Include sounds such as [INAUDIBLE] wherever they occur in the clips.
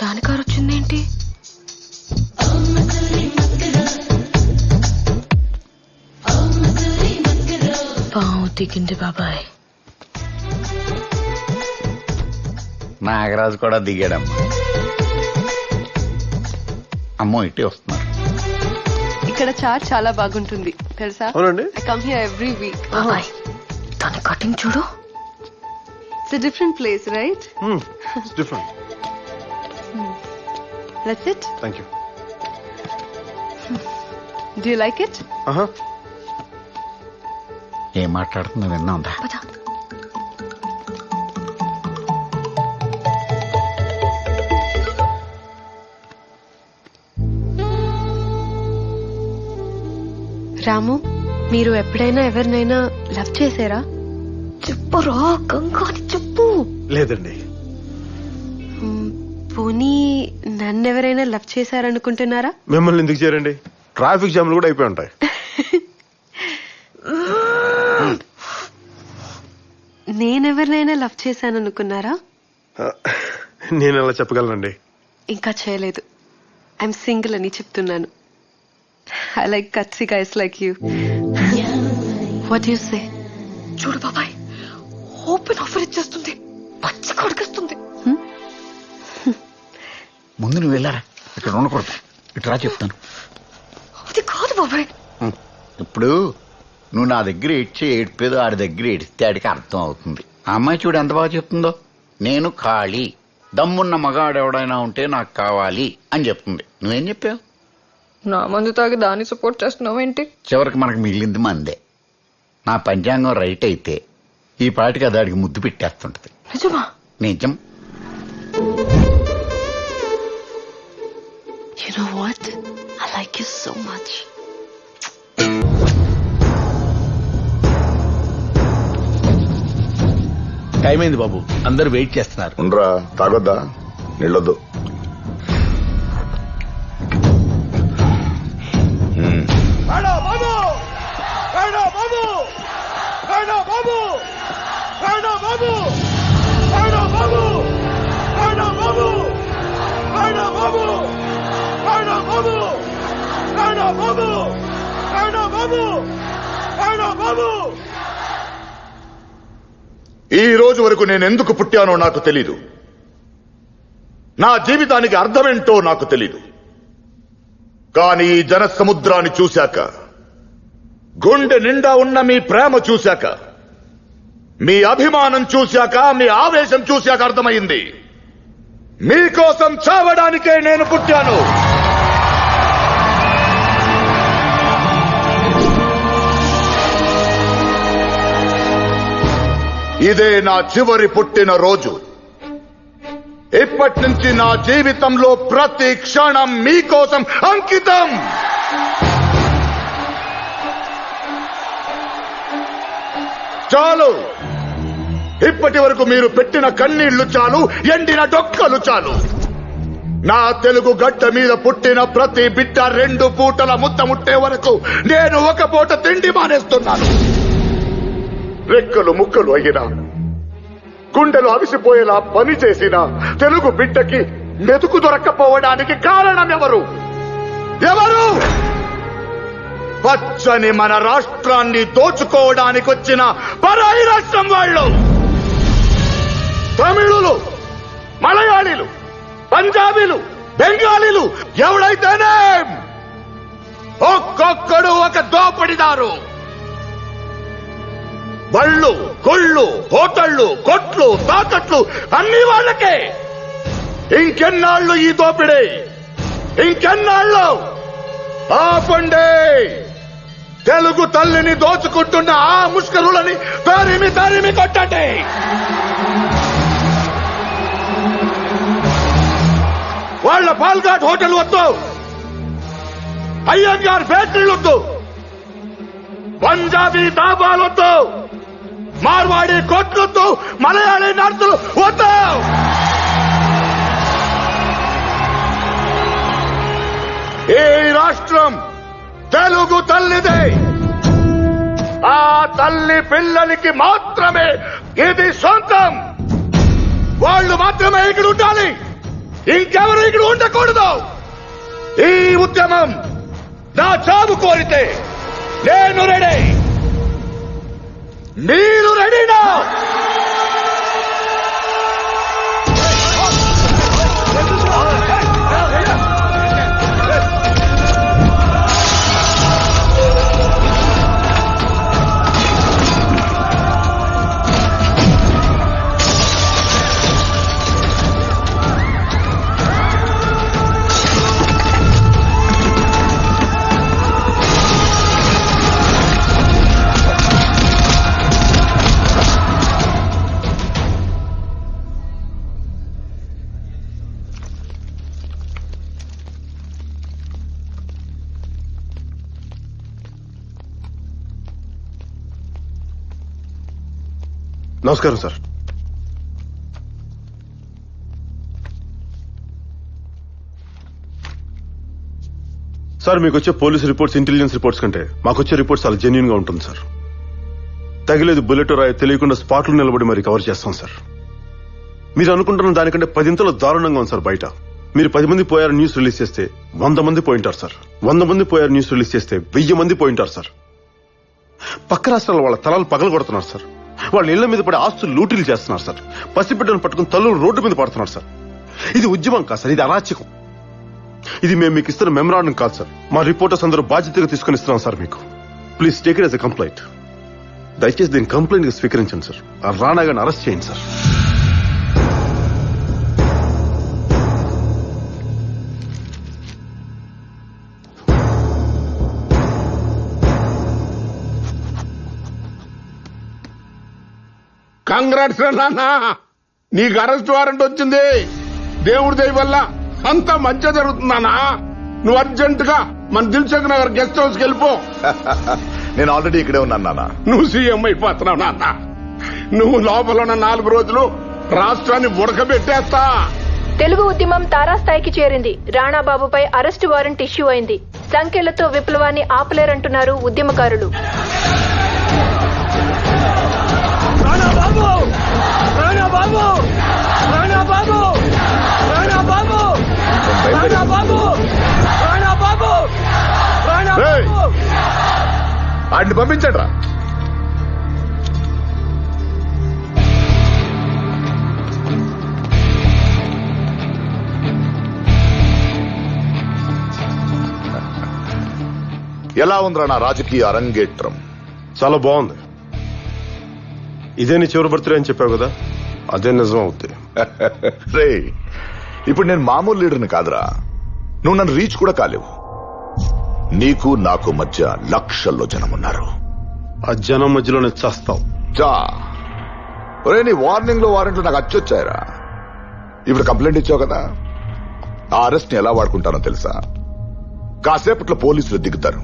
దాని కారు వచ్చిందేంటి? పావు దిగింది బాబాయ్. నాగరాజు కూడా దిగాడమ్మా. అమ్మో ఇటే వస్తున్నారు. ఇక్కడ చాట్ చాలా బాగుంటుంది. తెలుసా? అవునండి. I come here every week బాబాయ్ దాని కటింగ్ చూడు. It's different place right different let's it thank you do you like it ఏం మాట్లాడుతుందో విన్నాందా రాము మీరు ఎప్పుడైనా ఎవరినైనా లవ్ చేసారా చెప్పురా గంగా అని చెప్పు. లేదండి. పోనీ నన్ను ఎవరైనా లవ్ చేశారనుకుంటున్నారా? మిమ్మల్ని ఎందుకు చేరండి? ట్రాఫిక్ జామ్లు కూడా అయిపోయి ఉంటాయి. [LAUGHS] నేనెవరినైనా లవ్ చేశాననుకున్నారా? నేను ఎలా చెప్పగలనండి? ఇంకా చేయలేదు. ఐఎమ్ సింగిల్ అని చెప్తున్నాను. I like cutesy guys like you what you say చూడు బాబాయ్ ఓపెన్ ఆఫర్ ఇచ్చేస్తుంది. పచ్చి కొడుకొస్తుంది ముందు నువ్వు వెళ్ళారా? ఇక్కడ ఉండకూడదు. ఇటు రా చెప్తాను. అది కాదు బాబాయ్. ఇప్పుడు నువ్వు నా దగ్గర ఏడ్చి ఏడ్పేదో ఆడి దగ్గర ఏడిస్తే ఆడికి అర్థం అవుతుంది. ఆ అమ్మాయి చూడు ఎంత బాగా చెప్తుందో? నేను ఖాళీ. దమ్మున్న మగాడు ఎవడైనా ఉంటే నాకు కావాలి అని చెప్తుంది. నువ్వేం చెప్పావు? నా మందు తాగి దాన్ని సపోర్ట్ చేస్తున్నావు ఏంటి? చివరికి మనకు మిగిలింది మందే. నా పంచాంగం రైట్ అయితే ఈ పాటికి అది ఆడికి ముద్దు పెట్టేస్తుంటది. నిజమా? నిజం. You know what I like you so much time అయింది బాబు. అందరూ వెయిట్ చేస్తున్నారు. ఉండరా తాగొద్దా? నీళ్ళొద్దు. ఈ రోజు వరకు నేను ఎందుకు పుట్టానో నాకు తెలీదు. నా జీవితానికి అర్థమేంటో నాకు తెలీదు. కానీ ఈ జన సముద్రాన్ని చూశాక గుండె నిండా ఉన్న మీ ప్రేమ చూశాక మీ అభిమానం చూశాక మీ ఆవేశం చూశాక అర్థమైంది. మీకోసం చావడానికే నేను పుట్టాను. ఇదే నా చివరి పుట్టిన రోజు. ఇప్పటి నుంచి నా జీవితంలో ప్రతి క్షణం మీకోసం అంకితం. చాలు. ఇప్పటి వరకు మీరు పెట్టిన కన్నీళ్ళు చాలు ఎండిన డొక్కలు చాలు. నా తెలుగు గడ్డ మీద పుట్టిన ప్రతి బిడ్డ రెండు పూటల ముద్ద ముట్టే వరకు నేను ఒక పూట తిండి మానేస్తున్నాను. రెక్కలు ముక్కలు అయినా గుండెలు అవిసిపోయేలా పని చేసిన తెలుగు బిడ్డకి మెతుకు దొరక్కపోవడానికి కారణం ఎవరు? ఎవరు? పచ్చని మన రాష్ట్రాన్ని దోచుకోవడానికి వచ్చిన పరాయి రాష్ట్రం వాళ్ళు. తమిళులు మలయాళీలు పంజాబీలు బెంగాలీలు ఎవడైతేనే? ఒక్కొక్కడు ఒక దోపడిదారు. బళ్ళు గుళ్ళు హోటళ్ళు కొట్లు తాకట్లు అన్ని వాళ్ళకే. ఇంకెన్నాళ్ళు ఈ దోపిడీ? ఇంకెన్నాళ్ళు? ఆపండి. తెలుగు తల్లిని దోచుకుంటున్న ఆ ముష్కరులని తరిమి తరిమి కొట్టండి. వాళ్ళ పాల్ఘాట్ హోటల్ వద్దు. అయ్యంగార్ బేకరీలు వద్దు. పంజాబీ డాబాలు వద్దు. మార్వాడి కొట్లొద్దు మలయాళీ నడుతులు వద్దు! ఈ రాష్ట్రం తెలుగు తల్లిదే. ఆ తల్లి పిల్లలకి మాత్రమే ఇది సొంతం. వాళ్ళు మాత్రమే ఇక్కడ ఉండాలి. ఇంకెవరు ఇక్కడ ఉండకూడదు. ఈ ఉద్యమం నా చావు కోరితే నేను రెడీ. మీరు రెడీనా? నమస్కారం సార్. సార్ మీకు వచ్చే పోలీస్ రిపోర్ట్స్ ఇంటెలిజెన్స్ రిపోర్ట్స్ కంటే మాకు వచ్చే రిపోర్ట్స్ చాలా జెన్యున్గా ఉంటుంది సార్. తగిలేదు బుల్లెట్ రాయి తెలియకుండా స్పాట్లు నిలబడి మరి కవర్ చేస్తాం సార్. మీరు అనుకుంటున్న దానికంటే పదింతలు దారుణంగా ఉంది సార్ బయట. మీరు పది మంది పోయారు న్యూస్ రిలీజ్ చేస్తే వంద మంది పోయింటారు సార్. వంద మంది పోయారు న్యూస్ రిలీజ్ చేస్తే వెయ్యి మంది పోయింటారు సార్. పక్క రాష్ట్రాల వాళ్ళ తలాలు పగలు కొడుతున్నారు సార్. వాళ్ళ ఇళ్ళ మీద పడే ఆస్తులు లూటీలు చేస్తున్నారు సార్. పసిబిడ్డను పట్టుకుని తల్లు రోడ్డు మీద పడుతున్నారు సార్. ఇది ఉద్యమం కాదు సార్. ఇది అరాచకం. ఇది మేము మీకు ఇస్తున్న మెమరాండం కాదు సార్. మా రిపోర్టర్స్ అందరూ బాధ్యతగా తీసుకుని ఇస్తున్నాం సార్ మీకు. Please take it as a complaint. దయచేసి దీని కంప్లైంట్గా స్వీకరించండి సార్. ఆ రాణా గారిని అరెస్ట్ చేయండి సార్. కంగ్రాట్స్ నాన్న. నీకు అరెస్ట్ వారెంట్ వచ్చింది. దేవుడి దయ వల్ల అంతా మంచి జరుగుతుందానా నువ్వు అర్జెంట్గా మన దిల్సుఖ్ నగర్ గెస్ట్ హౌస్కి వెళ్ళిపో. [LAUGHS] నేను ఆల్రెడీ ఇక్కడే ఉన్నాను నాన్న. నువ్వు సీఎం అయిపోతున్నావు నాన్న. నువ్వు లోపల ఉన్న నాలుగు రోజులు రాష్ట్రాన్ని ఉడకబెట్టేస్తా. తెలుగు ఉద్యమం తారాస్థాయికి చేరింది. రాణాబాబుపై అరెస్టు వారెంట్ ఇష్యూ అయింది. సంఖ్యలతో విప్లవాన్ని ఆపలేరంటున్నారు ఉద్యమకారులు. ఏయ్! ఆడిని పంపించండి రా ఎలా ఉందిరా నా రాజకీయ అరంగేట్రం? చాలా బాగుంది. ఇదే నీ చివరి బర్త్డే అని చెప్పావు కదా? అదే నిజం అవుద్ది రే ఇప్పుడు నేను మామూలు లీడర్ని కాదురా. నువ్వు నన్ను రీచ్ కూడా కాలేవు. నీకు నాకు మధ్య లక్షల్లో జనమున్నారు ఆ జనం మధ్యలోనే చస్తావు. ఒరే నీ వార్నింగ్లో వారెంట్లు నాకు అచ్చొచ్చాయరా. ఇప్పుడు కంప్లైంట్ ఇచ్చావు కదా? ఆ అరెస్ట్ని ఎలా వాడుకుంటానో తెలుసా? కాసేపట్లో పోలీసులు దిగుతారు.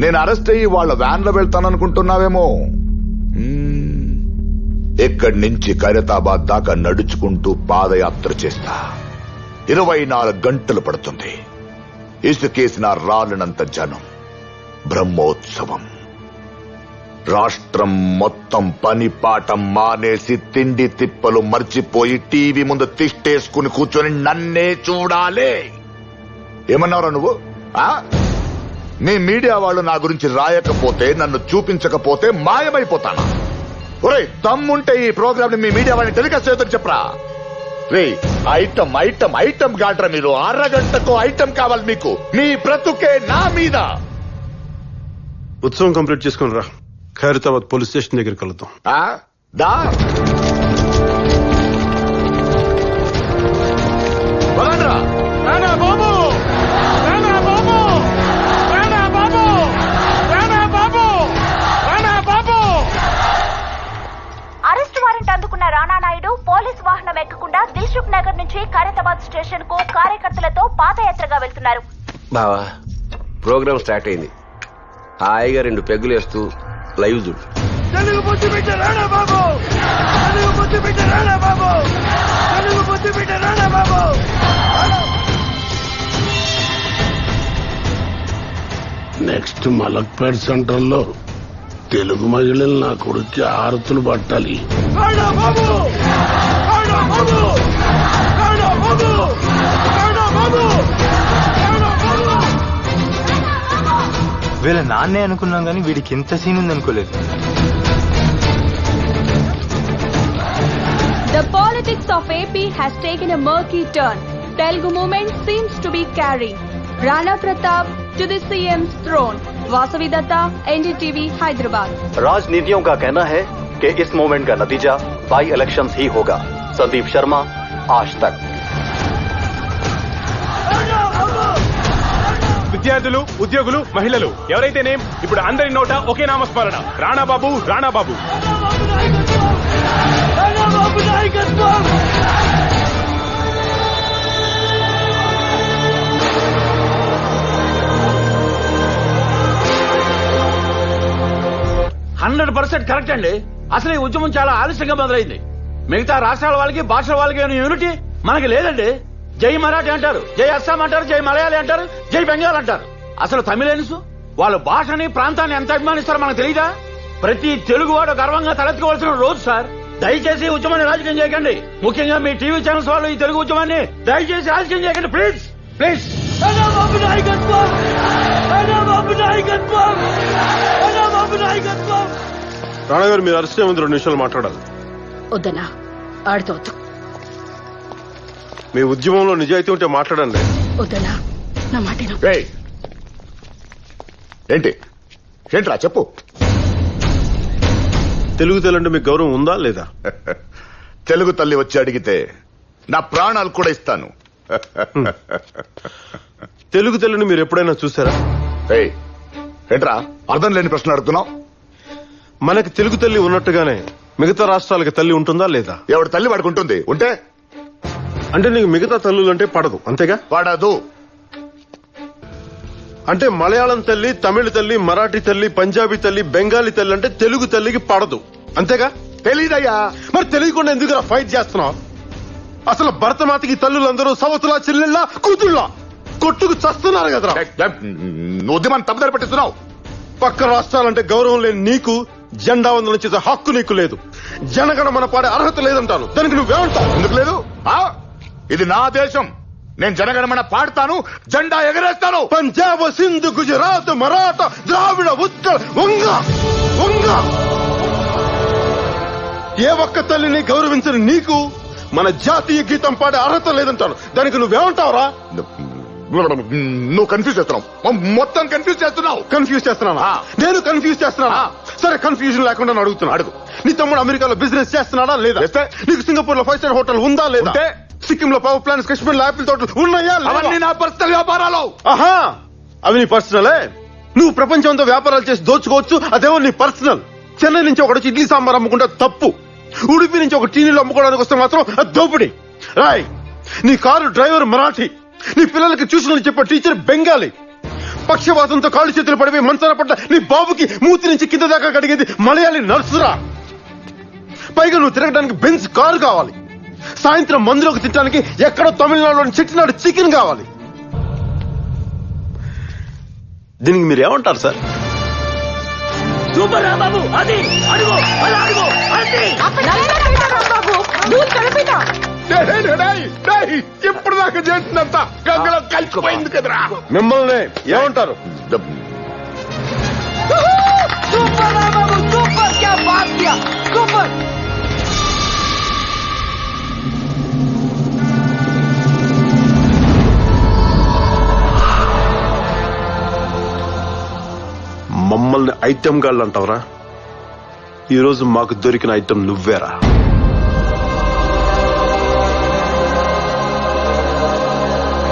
నేను అరెస్ట్ అయ్యి వాళ్ళ వ్యాన్లో వెళ్తాననుకుంటున్నావేమో. ఇక్కడి నుంచి ఖైరతాబాద్ దాకా నడుచుకుంటూ పాదయాత్ర చేస్తా. ఇరవై నాలుగు గంటలు పడుతుంది. ఇసుకేసిన రాలినంత జనం. బ్రహ్మోత్సవం. రాష్ట్రం మొత్తం పని పాఠం మానేసి తిండి తిప్పలు మర్చిపోయి టీవీ ముందు తిష్టేసుకుని కూర్చొని నన్నే చూడాలి. ఏమన్నారా నువ్వు? ఆ? మీ మీడియా వాళ్ళు నా గురించి రాయకపోతే నన్ను చూపించకపోతే మాయమైపోతానా? ఒరే దమ్ముంటే ఈ ప్రోగ్రామ్ని మీ మీడియా వాళ్ళని టెలికాస్ట్ చేయొద్దని చెప్పరా? రే ఐటమ్ ఐటమ్ ఐటమ్ గాడ్రా మీరు. అరగంటకు ఐటమ్ కావాలి మీకు. మీ బ్రతుకే నా మీద. ఉత్సవం కంప్లీట్ చేసుకుని రా. ఖైరతాబాద్ పోలీస్ స్టేషన్ దగ్గరికి వెళ్తాం. ఆ? దా. పదండ్రా. అరెస్ట్ బావా ప్రోగ్రామ్ స్టార్ట్ అయింది. హాయిగా రెండు పెగ్గులు వేస్తూ లైవ్ చూడు. నెక్స్ట్ మలక్పేట్ సెంటర్లో తెలుగు మహిళలు నా కొడుక్కి ఆరతులు పట్టాలి. బాబు! వీళ్ళ నాన్నే అనుకున్నాం కానీ వీడికి ఇంత సీన్ ఉంది అనుకోలేదు The politics of AP has taken a murky turn. Telugu movement seems to be carrying Rana Pratap to the CM's throne. Vasavi Datta, NDTV, Hyderabad. राजनीतियों का कहना है कि इस मूवमेंट का नतीजा बाई इलेक्शंस ही होगा संदीप शर्मा आज तक విద్యార్థులు ఉద్యోగులు మహిళలు. ఎవరైతేనేం? ఇప్పుడు అందరి నోట ఒకే నామస్మరణ. Ranababu Ranababu. Hundred percent correct అండి. అసలు ఈ ఉద్యమం చాలా ఆలస్యంగా మొదలైంది. మిగతా రాష్ట్రాల వాళ్ళకి భాషల వాళ్ళకి యూనిటీ మనకి లేదండి. జై మరాఠీ అంటారు జై అస్సాం అంటారు జై మలయాళీ అంటారు జై బెంగాల్ అంటారు. అసలు తమిళన్స్ వాళ్ళ భాషని ప్రాంతాన్ని ఎంత అభిమానిస్తారో మనకు తెలియదా ప్రతి తెలుగువాడు గర్వంగా తలెత్తుకోవాల్సిన రోజు సార్. దయచేసి ఈ ఉద్యమాన్ని రాజకీయం చేయకండి. ముఖ్యంగా మీ టీవీ ఛానల్స్ వాళ్ళు ఈ తెలుగు ఉద్యమాన్ని దయచేసి రాజకీయం చేయకండి ప్లీజ్ ప్లీజ్. రాణా గారు మీరు అరెస్ట్ ముందు రెండు నిమిషాలు మాట్లాడాలి. వద్దనా ఆడితో వద్దు. మీ ఉద్యమంలో నిజాయితీ ఉంటే మాట్లాడండి. వద్దనా నా మాట విను. ఏయ్! ఏంటి? ఏంట్రా? చెప్పు. తెలుగు తెలంటే మీకు గౌరవం ఉందా లేదా? [LAUGHS] తెలుగు తల్లి వచ్చి అడిగితే నా ప్రాణాలు కూడా ఇస్తాను. [LAUGHS] తెలుగు తెల్లని మీరు ఎప్పుడైనా చూసారా? ఏయ్, ఏంట్రా? అర్థం లేని ప్రశ్న అడుగుతున్నావు? మనకి తెలుగు తల్లి ఉన్నట్టుగానే మిగతా రాష్ట్రాలకి తల్లి ఉంటుందా లేదా? ఎవడు తల్లి వాడికి ఉంటుంది? ఉంటే అంటే నీకు మిగతా తల్లులు అంటే పడదు అంతేగా? పడదు. అంటే మలయాళం తల్లి తమిళ తల్లి మరాఠీ తల్లి పంజాబీ తల్లి బెంగాలీ తల్లి అంటే తెలుగు తల్లికి పడదు అంతేగా? తెలీదయ్యా. మరి తెలియకుండా ఎందుకు ఫైట్ చేస్తున్నావు? అసలు భరతమాతకి తల్లులందరూ సవతులా చెల్లెళ్ళ కూతుళ్ళ? కొట్టుకు చస్తున్నారు కదరా? ఉద్యమాన్ని తప్పుదారి పట్టిస్తున్నావు. పక్క రాష్ట్రాలంటే గౌరవం లేని నీకు జెండా వందనం చేసే హక్కు నీకు లేదు. జనగణమన పాడే అర్హత లేదంటాను. దానికి నువ్వేమంటావు? ఎందుకు లేదు? ఆ? ఇది నా దేశం. నేను జనగణమన పాడతాను జెండా ఎగరేస్తాను. పంజాబ్ సింధు గుజరాత్ మరాఠా ద్రావిడ ఉత్కళ ఏ ఒక్క తల్లిని గౌరవించని నీకు మన జాతీయ గీతం పాడే అర్హత లేదంటాను దానికి నువ్వేమంటావురా? నువ్వు కన్ఫ్యూజ్ చేస్తున్నావు. మొత్తం కన్ఫ్యూజ్ చేస్తున్నావు. కన్ఫ్యూజ్ చేస్తున్నానా? నేను కన్ఫ్యూజ్ చేస్తున్నానా? సరే కన్ఫ్యూజన్ లేకుండా నేను అడుగుతున్నా. అడుగు. నీ తమ్ముడు అమెరికాలో బిజినెస్ చేస్తున్నాడా లేదా? నీకు సింగపూర్లో ఫైవ్ స్టార్ హోటల్ ఉందా లేదా? సిక్కిం లో పవర్ ప్లాంట్స్ కశ్మీర్లో యాపిల్ తోటలు ఉన్నాయా? అవన్నీ నా పర్సనల్ వ్యాపారాలు. ఆహా అవి నీ పర్సనలే నువ్వు ప్రపంచంతో వ్యాపారాలు చేసి దోచుకోవచ్చు అదేమో నీ పర్సనల్ చెన్నై నుంచి ఒకటి వచ్చి ఇడ్లీ సాంబార్ అమ్ముకుంటే తప్పు. ఉడిపి నుంచి ఒక టీనీలు అమ్ముకోవడానికి వస్తే మాత్రం దోపిడి. రాయ్ నీ కారు డ్రైవర్ మరాఠీ. నీ పిల్లలకి ట్యూషన్లు చెప్పే టీచర్ బెంగాలీ. పక్షవాతంతో కాళ్ళు చేతులు పడిపోయి మంచాన పడ్డ నీ బాబుకి మూతి నుంచి కింద దాకా కడిగేది మలయాళీ నర్సురా. పైగా నువ్వు తిరగడానికి బెంచ్ కారు కావాలి. సాయంత్రం మందులోకి తినడానికి ఎక్కడో తమిళనాడులోని చెట్టినాడు చికెన్ కావాలి. దీనికి మీరు ఏమంటారు సార్? సూపర్ బాబు అది అడుగు అలా అడుగు ఇప్పుడు దాకా చేసిందంతా గంగలో కలిసిపోయింది కదరా మిమ్మల్ని ఏమంటారు మమ్మల్ని ఐటెం గాళ్ళు అంటావరా ఈరోజు మాకు దొరికిన ఐటెం నువ్వేరా?